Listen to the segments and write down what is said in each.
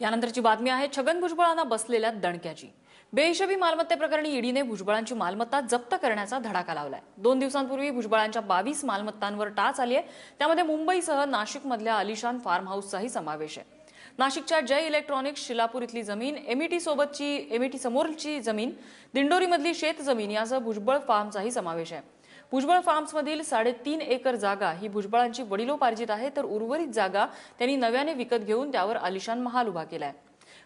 यानंतरची बातमी आहे छगन भुजबळांना बसलेल्या दणक्याची. बेहिशेबी मालमत्तेप्रकरणी ईडीने भुजबळांची मालमत्ता जप्त करण्याचा धडाका लावलाय. दोन दिवसांपूर्वी भुजबळांच्या बावीस मालमत्तांवर टाच आली आहे. त्यामध्ये मुंबईसह नाशिकमधल्या अलिशान फार्म हाऊसचाही समावेश आहे. नाशिकच्या जय इलेक्ट्रॉनिक्स शिलापूर इथली जमीन एमईटी सोबतची एमईटी समोरची जमीन दिंडोरीमधली शेत जमीन यासह भुजबळ फार्मचाही समावेश आहे. भुजबळ फार्म्समधील साडेतीन एकर जागा ही भुजबळांची वडिलोपार्जित आहे तर उर्वरित जागा त्यांनी नव्याने विकत घेऊन त्यावर आलिशान महाल उभा केलाय.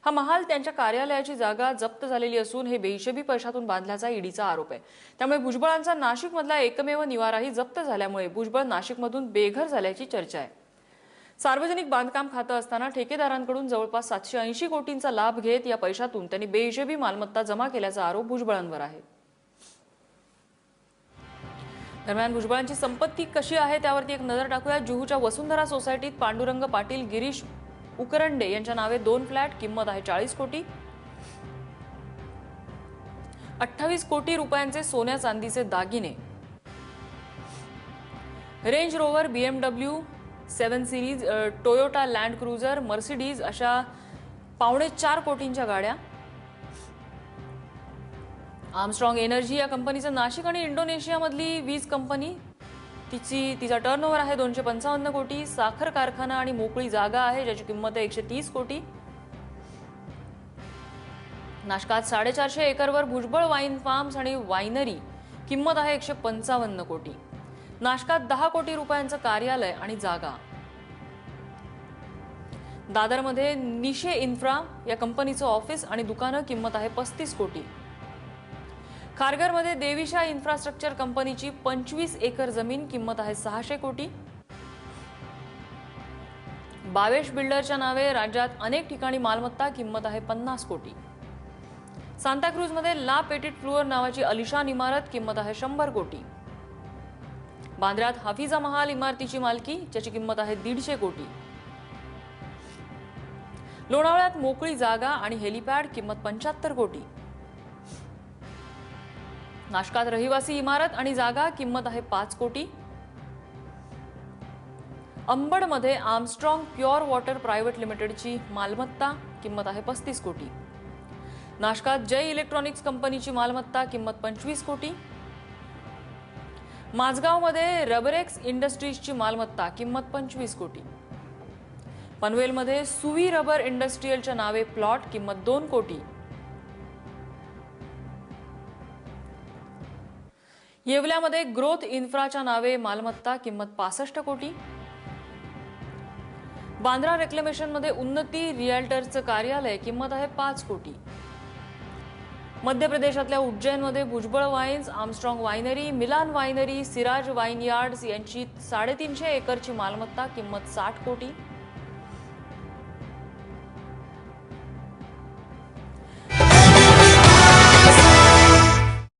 हा महाल त्यांच्या कार्यालयाची जागा जप्त झालेली असून हे बेहिशेबी पैशातून बांधल्याचा ईडीचा आरोप आहे. त्यामुळे भुजबळांचा नाशिकमधला एकमेव निवाराही जप्त झाल्यामुळे भुजबळ नाशिकमधून बेघर झाल्याची चर्चा आहे. सार्वजनिक बांधकाम खातं असताना ठेकेदारांकडून जवळपास सातशे ऐंशी कोटींचा लाभ घेत या पैशातून त्यांनी बेहिशेबी मालमत्ता जमा केल्याचा आरोप भुजबळांवर आहे. दरम्यान भुजबळांची संपत्ती कशी आहे त्यावरती एक नजर टाकूया. जुहूच्या वसुंधरा सोसायटीत पांडुरंग पाटील गिरीश उकरंडे यांच्या नावे दोन फ्लॅट किंमत आहे चाळीस कोटी. अठ्ठावीस कोटी रुपयांचे सोन्या चांदीचे दागिने. Range Rover BMW seven series Toyota Land Cruiser Mercedes अशा पावणे चार कोटींच्या गाड्या. आर्मस्ट्रॉंग एनर्जी या कंपनीचं नाशिक आणि इंडोनेशियामधली वीज कंपनी तिची तिचा टर्नओव्हर आहे दोनशे पंचावन्न कोटी साखर कारखाना आणि मोकळी जागा आहे ज्याची किंमत आहे एकशे तीस कोटी. नाशकात साडेचारशे एकरवर भुजबळ वाईन फार्म्स आणि वायनरी किंमत आहे एकशे पंचावन्न कोटी. नाशकात दहा कोटी रुपयांचं कार्यालय आणि जागा. दादरमध्ये निशे इन्फ्रा या कंपनीचं ऑफिस आणि दुकानं किंमत आहे पस्तीस कोटी. खारघरमध्ये देविशा इन्फ्रास्ट्रक्चर कंपनीची पंचवीस एकर जमीन किंमत आहे सहाशे कोटी. बावेश बिल्डरच्या नावे राज्यात अनेक ठिकाणी मालमत्ता किंमत आहे पन्नास कोटी. सांताक्रूजमध्ये ला पेटिट फ्लुअर नावाची अलिशान इमारत किंमत आहे शंभर कोटी. बांद्र्यात हफिजा महाल इमारतीची मालकी ज्याची किंमत आहे दीडशे कोटी. लोणावळ्यात मोकळी जागा आणि हेलिपॅड किंमत पंच्याहत्तर कोटी. नाशकात रहिवासी इमारत आणि जागा किंमत आहे पाच कोटी. अंबडमध्ये आर्मस्ट्रॉंग प्युअर वॉटर प्रायव्हेट लिमिटेडची मालमत्ता किंमत आहे पस्तीस कोटी. नाशकात जय इलेक्ट्रॉनिक्स कंपनीची मालमत्ता किंमत पंचवीस कोटी. माझगावमध्ये रबरेक्स इंडस्ट्रीजची मालमत्ता किंमत पंचवीस कोटी. पनवेलमध्ये सुवी रबर इंडस्ट्रीयलच्या नावे प्लॉट किंमत दोन कोटी. येवल्यामध्ये ग्रोथ इन्फ्राच्या नावे मालमत्ता किंमत पासष्ट कोटी. बांद्रा रेक्लेमेशनमध्ये उन्नती रिअल्टरचं कार्यालय किंमत आहे पाच कोटी. मध्य प्रदेशातल्या उज्जैनमध्ये Bhujbal wines Armstrong winery Milan winery Siraj wine yards यांची साडेतीनशे एकरची मालमत्ता किंमत साठ कोटी.